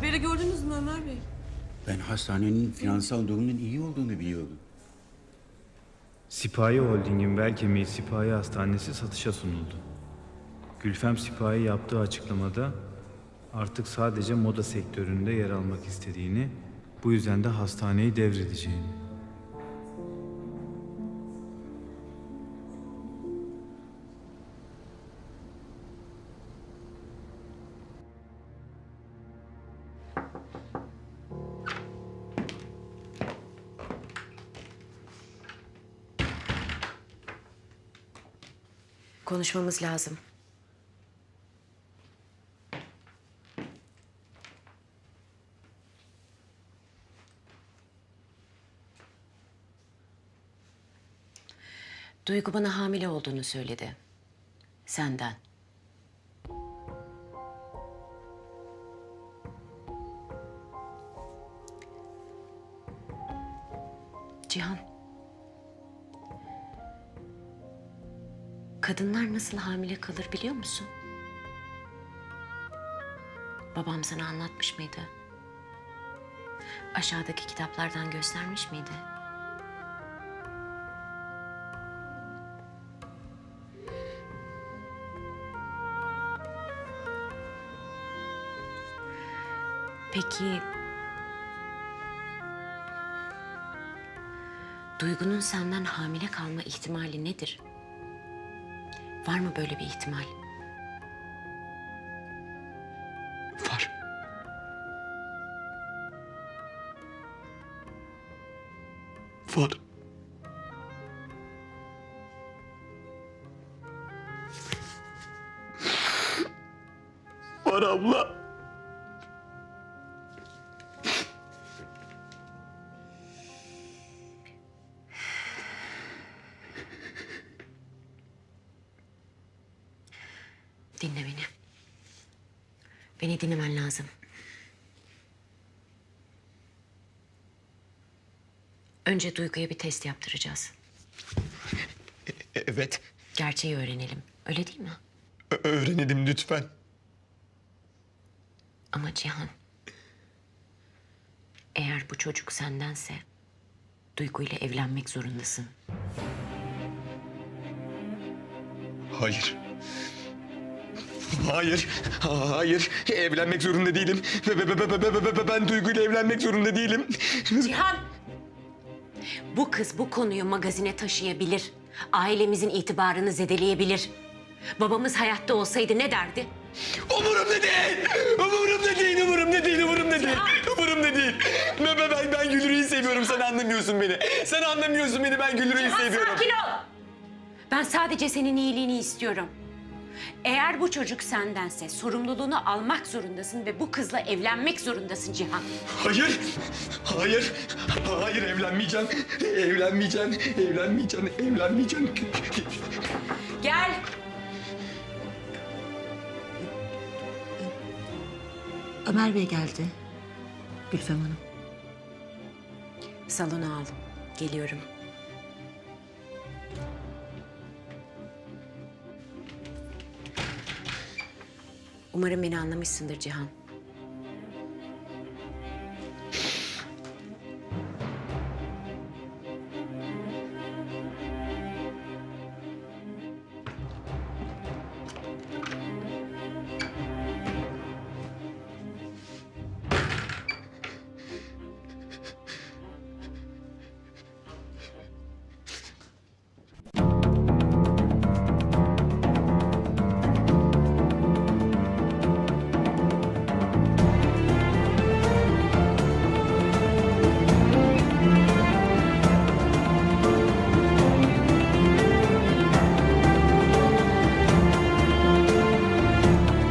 Haberi gördünüz mü Ömer Bey? Ben hastanenin finansal durumunun iyi olduğunu biliyordum. Sipahi Holding'in bel kemiği Sipahi Hastanesi satışa sunuldu. Gülfem Sipahi yaptığı açıklamada artık sadece moda sektöründe yer almak istediğini, bu yüzden de hastaneyi devredeceğini. Konuşmamız lazım. Duygu bana hamile olduğunu söyledi. Senden. Cihan. Kadınlar nasıl hamile kalır biliyor musun? Babam sana anlatmış mıydı? Aşağıdaki kitaplardan göstermiş miydi? Peki Duygu'nun senden hamile kalma ihtimali nedir? Var mı böyle bir ihtimal? Var. Var. Var abla. Dinle beni. Beni dinlemen lazım. Önce Duygu'ya bir test yaptıracağız. E- Evet. Gerçeği öğrenelim. Öyle değil mi? Ö- öğrenelim lütfen. Ama Cihan... Eğer bu çocuk sendense... Duygu ile evlenmek zorundasın. Hayır. Hayır. Hayır. Evlenmek zorunda değilim. Be- be- be- be- be- be- be- Ben Duygu ile evlenmek zorunda değilim. Cihan! Bu kız bu konuyu magazine taşıyabilir. Ailemizin itibarını zedeleyebilir. Babamız hayatta olsaydı ne derdi? Umurumda değil. Umurumda değil. Umurumda değil. Umurumda değil. Umurumda değil. Ben, ben, ben, ben Gülrü'yü seviyorum. Sen anlamıyorsun beni. Sen anlamıyorsun beni. Ben Gülrü'yü seviyorum. Sakin ol! Ben sadece senin iyiliğini istiyorum. Eğer bu çocuk sendense sorumluluğunu almak zorundasın ve bu kızla evlenmek zorundasın Cihan. Hayır. Hayır. Hayır evlenmeyeceğim. Evlenmeyeceğim. Evlenmeyeceğim. Evlenmeyeceğim. Gel! Ömer Bey geldi. Gülfem Hanım. Salona al. Geliyorum. Umarım beni anlamışsındır Cihan.